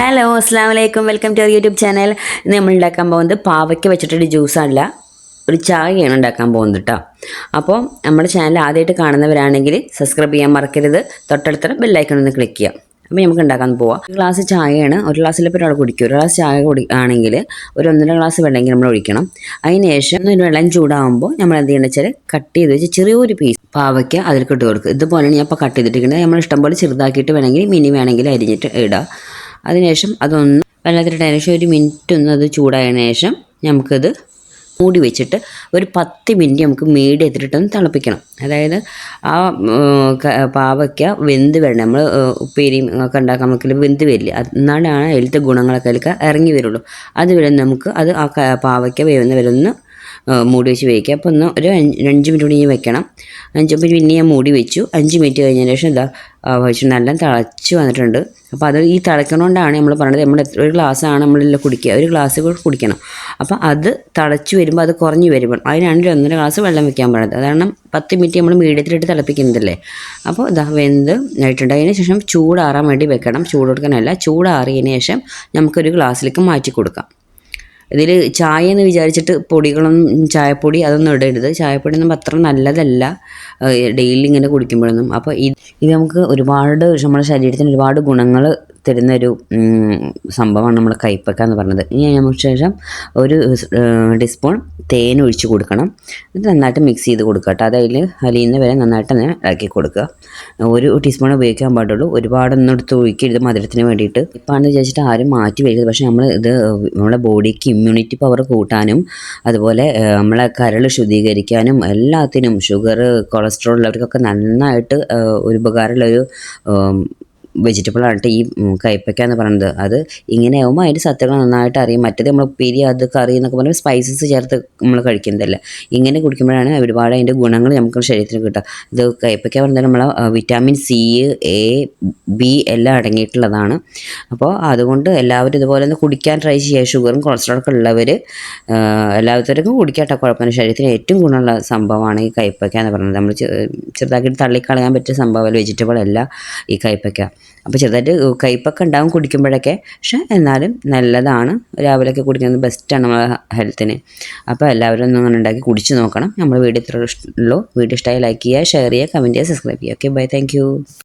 Hello അസ്സാം വലൈക്കും welcome to YouTube channel ഇന്ന് നമ്മൾ ഉണ്ടാക്കാൻ പോകുന്നത് പാവയ്ക്ക് വെച്ചിട്ടൊരു ജ്യൂസല്ല ഒരു ചായയാണ് ഉണ്ടാക്കാൻ പോകുന്നത് കേട്ടോ അപ്പോൾ നമ്മുടെ ചാനൽ ആദ്യമായിട്ട് കാണുന്നവരാണെങ്കിൽ സബ്സ്ക്രൈബ് ചെയ്യാൻ മറക്കരുത്. തൊട്ടടുത്ത ബെല്ലൈക്കൺ ഒന്ന് ക്ലിക്ക് ചെയ്യാം. അപ്പോൾ നമുക്ക് ഉണ്ടാക്കാൻ പോവാം. ഒരു ഗ്ലാസ് ചായയാണ്. ഒരു ഗ്ലാസ്സിൽ ഇപ്പോൾ ഒരാൾ കുടിക്കും. ഒരു ഗ്ലാസ് ചായ കുടി ആണെങ്കിൽ ഒരു ഒന്നര ഗ്ലാസ് വെള്ളമെങ്കിൽ നമ്മൾ ഒഴിക്കണം. അതിന് ശേഷം ഒരു വെള്ളം ചൂടാകുമ്പോൾ നമ്മൾ എന്ത് ചെയ്യണം വെച്ചാൽ കട്ട് ചെയ്ത് വെച്ച് ചെറിയൊരു പീസ് പാവയ്ക്ക അതിൽ ഇട്ട് കൊടുക്കുക. ഇതുപോലെയാണ് ഞാൻ ഇപ്പോൾ കട്ട് ചെയ്തിട്ടിരിക്കുന്നത്. നമ്മൾ ഇഷ്ടംപോലെ ചെറുതാക്കിയിട്ട് വേണമെങ്കിൽ മിനി വേണമെങ്കിൽ അരിഞ്ഞിട്ട് ഇടുക അതിനുശേഷം അതൊന്ന് വെള്ളത്തിലിട്ട ശേഷം ഒരു മിനിറ്റ് ഒന്ന് അത് ചൂടായതിനു ശേഷം നമുക്കത് മൂടി വെച്ചിട്ട് ഒരു പത്ത് മിനിറ്റ് നമുക്ക് മീഡിയത്തിലിട്ടൊന്ന് തിളപ്പിക്കണം. അതായത് ആ പാവയ്ക്ക വെന്ത് വരണം. നമ്മൾ ഉപ്പേരിയും ഒക്കെ ഉണ്ടാക്കാൻ നമുക്ക് വെന്ത് വരില്ല. എന്നാലാണ് അതിലത്തെ ഗുണങ്ങളൊക്കെ അതിലേക്ക് ഇറങ്ങി വരുള്ളൂ. അതുവരെ നമുക്ക് അത് ആ പാവയ്ക്ക വേവുന്ന വരെ ഒന്ന് മൂടി വെച്ച് വേവിക്കുക. അപ്പോൾ ഒന്ന് ഒരു അഞ്ച് മിനിറ്റ് കൂടി വെക്കണം. അഞ്ച് മിനിറ്റ് പിന്നെ ഞാൻ മൂടി വെച്ചു. അഞ്ച് മിനിറ്റ് കഴിഞ്ഞതിന് ശേഷം എന്താ വെച്ചു. നല്ല തിളച്ച് വന്നിട്ടുണ്ട്. അപ്പോൾ അത് ഈ തിളക്കണോണ്ടാണ് നമ്മൾ പറയുന്നത് നമ്മൾ എത്ര ഒരു ഗ്ലാസ്സാണ് നമ്മളെല്ലാം കുടിക്കുക. ഒരു ഗ്ലാസ് കൂടി കുടിക്കണം. അപ്പോൾ അത് തിളച്ച് വരുമ്പോൾ അത് കുറഞ്ഞ് വരുമ്പോൾ അതിനാണ് ഒരു ഒന്നര ഗ്ലാസ് വെള്ളം വെക്കാൻ പറയുന്നത് അതാണ് പത്ത് മിനിറ്റ് നമ്മൾ മീഡിയത്തിലിട്ട് തിളപ്പിക്കുന്നതല്ലേ. അപ്പോൾ ഇതാ വെന്ത് ആയിട്ടുണ്ട്. അതിന് ശേഷം ചൂടാറാൻ വേണ്ടി വെക്കണം. ചൂട് കൊടുക്കാനല്ല ചൂടാറിയതിന് ശേഷം നമുക്കൊരു ഗ്ലാസ്സിലേക്ക് മാറ്റി കൊടുക്കാം. ഇതിൽ ചായ എന്ന് വിചാരിച്ചിട്ട് പൊടികളൊന്നും ചായപ്പൊടി അതൊന്നും ഇടരുത്. ചായപ്പൊടി ഒന്നും അത്ര നല്ലതല്ല. ഡെയിലി ഇങ്ങനെ കുടിക്കുമ്പോഴൊന്നും. അപ്പോൾ ഇത് ഇത് നമുക്ക് ഒരുപാട് നമ്മുടെ ശരീരത്തിന് ഒരുപാട് ഗുണങ്ങൾ തരുന്ന ഒരു ഉം, സംഭവമാണ് നമ്മൾ കൈപ്പക്ക എന്ന് പറഞ്ഞത്. ഇനി നമുക്ക് ശേഷം ഒരു ടീസ്പൂൺ തേൻ ഒഴിച്ച് കൊടുക്കണം. ഇത് നന്നായിട്ട് മിക്സ് ചെയ്ത് കൊടുക്കുക കേട്ടോ. അതായത് അലിയുന്ന വരെ നന്നായിട്ട് തന്നെ ഇളക്കി കൊടുക്കുക. ഒരു ടീസ്പൂൺ ഉപയോഗിക്കാൻ പാടുള്ളൂ. ഒരുപാടൊന്നും എടുത്ത് ഒഴിക്കരുത് മധുരത്തിന് വേണ്ടിയിട്ട്. ഇപ്പാണെന്ന് വിചാരിച്ചിട്ട് ആരും മാറ്റി വരരുത്. പക്ഷേ നമ്മൾ ഇത് നമ്മുടെ ബോഡിക്ക് ഇമ്മ്യൂണിറ്റി പവർ കൂട്ടാനും അതുപോലെ നമ്മളെ കരൾ ശുദ്ധീകരിക്കാനും എല്ലാത്തിനും ഷുഗർ കൊളസ്ട്രോൾ ഉള്ളവർക്കൊക്കെ നന്നായിട്ട് ഒരു ഉപകാരമുള്ളൊരു വെജിറ്റബിൾ ആയിട്ട് ഈ കയ്പ്പയ്ക്ക എന്ന് പറയുന്നത്. അത് ഇങ്ങനെ ആകുമ്പോൾ അതിന്റെ സത്യങ്ങൾ നന്നായിട്ട് അറിയും. മറ്റേത് നമ്മൾ ഉപ്പേരി അത് കറി എന്നൊക്കെ പറയുമ്പോൾ സ്പൈസസ് ചേർത്ത് നമ്മൾ കഴിക്കുന്നതല്ല. ഇങ്ങനെ കുടിക്കുമ്പോഴാണ് ഒരുപാട് അതിന്റെ ഗുണങ്ങൾ നമുക്ക് ശരീരത്തിന് കിട്ടുക. ഇത് കയ്പ്പയ്ക്ക പറഞ്ഞാൽ നമ്മൾ വിറ്റാമിൻ സി എ ബി എല്ലാം അടങ്ങിയിട്ടുള്ളതാണ്. അപ്പോൾ അതുകൊണ്ട് എല്ലാവരും ഇതുപോലെ ഒന്ന് കുടിക്കാൻ ട്രൈ ചെയ്യുക. ഷുഗറും കൊളസ്ട്രോളൊക്കെ ഉള്ളവർ എല്ലാവർക്കും കുടിക്കാട്ടോ കുഴപ്പമില്ല. ശരീരത്തിന് ഏറ്റവും ഗുണമുള്ള സംഭവമാണ് ഈ കയ്പ്പയ്ക്ക എന്ന് പറയുന്നത്. നമ്മൾ ചെറുതാക്കിയിട്ട് തള്ളിക്കളയാൻ പറ്റിയ സംഭവമല്ല. വെജിറ്റബിൾ അല്ല ഈ കൈപ്പയ്ക്ക. അപ്പോൾ ചെറുതായിട്ട് കയ്പ്പൊക്കെ ഉണ്ടാവും കുടിക്കുമ്പോഴൊക്കെ. പക്ഷെ എന്നാലും നല്ലതാണ്. രാവിലെയൊക്കെ കുടിക്കുന്നത് ബെസ്റ്റാണ് നമ്മളെ ഹെൽത്തിന് അപ്പോൾ എല്ലാവരും ഒന്നും അങ്ങനെ ഉണ്ടാക്കി കുടിച്ച് നോക്കണം. നമ്മൾ വീഡിയോ ഇത്ര ഉള്ളൂ. വീഡിയോ ഇഷ്ടമായി ലൈക്ക് ചെയ്യുക ഷെയർ ചെയ്യുക കമന്റ് ചെയ്യുക സബ്സ്ക്രൈബ് ചെയ്യുക. Okay bye thank